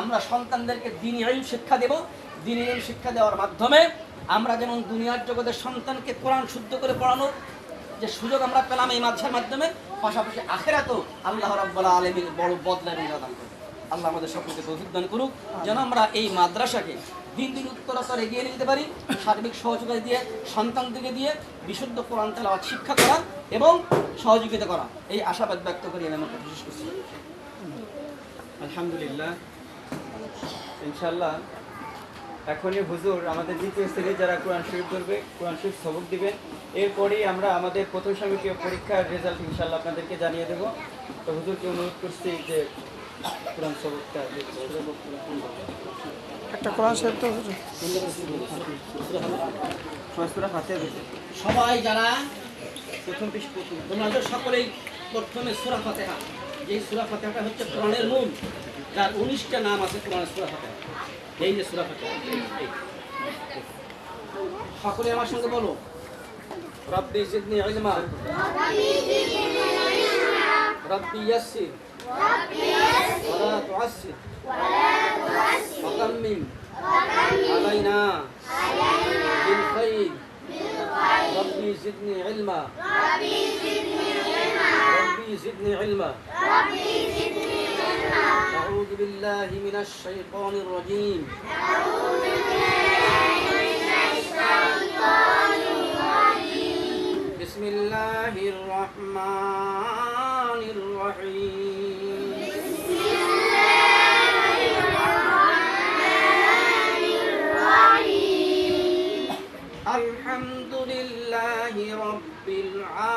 আমরা সন্তানদেরকে দিনী আইন শিক্ষা দেব। দিনী আইন শিক্ষা দেওয়ার মাধ্যমে আমরা যেমন দুনিয়ার জগতের সন্তানকে কোরআন শুদ্ধ করে পড়ানোর যে সুযোগ আমরা পেলাম এই মাধ্যমের মাধ্যমে পাশাপাশি আখেরাতেও আল্লাহ রাব্বুল আলামিন বড় বদলার দান করবে আল্লাহ আমাদের সকলকে তৌফিক দান করুক। যেন আমরা এই মাদ্রাসাকে দিন দিন উত্তরোত্তর এগিয়ে নিয়ে যেতে পারি সার্বিক সহযোগিতা দিয়ে সন্তানদেরকে দিয়ে বিশুদ্ধ কোরআন তেলাওয়াত শিক্ষা করা এবং সহযোগিতা করা। এই আশাবাদ ব্যক্ত করি আমি আমার কথা শেষ করছি। আলহামদুলিল্লাহ। ইনশাল্লাহ এখনই হুজুর আমাদের দ্বিতীয় শ্রেণি যারা কোরআন শরীফ ধরবে কোরআন শরীফ সবক দিবেন। এরপরেই আমরা আমাদের প্রথম সাময়িকীয় পরীক্ষার রেজাল্ট ইনশাল্লাহ আপনাদেরকে জানিয়ে দেব। তো হুজুরকে অনুরোধ করছি যে কোরআন সবকটা একটা কোরআন শরীফ তো সবাই যারা প্রথম পৃষ্ঠ প্রথম তোমাদের সকলেই প্রথমে সুরা ফাতেহা। এই সুরা ফাতেহাটা হচ্ছে কোরআনের মূল যার উনিশটা নাম আছে কোরআনের সুরা ফাতেহা এই যে সুরা ফাতেহা এই। সকলে আমার সঙ্গে বলো রব্বি জিদনি ইলমা রব্বি ইয়াসসির ওয়ালা তুআসসির وتمم علينا بالخير ربي زدني علما ربي زدني علما ربي زدني علما. ربي زدني علما. أعوذ بالله من الشيطان الرجيم. أعوذ بالله من الشيطان الرجيم. بسم الله الرحمن الرحيم. بسم الله الرحمن الرحيم الحمد لله رب العالمين.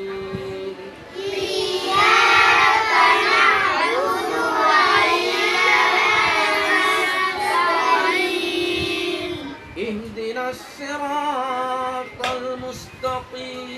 we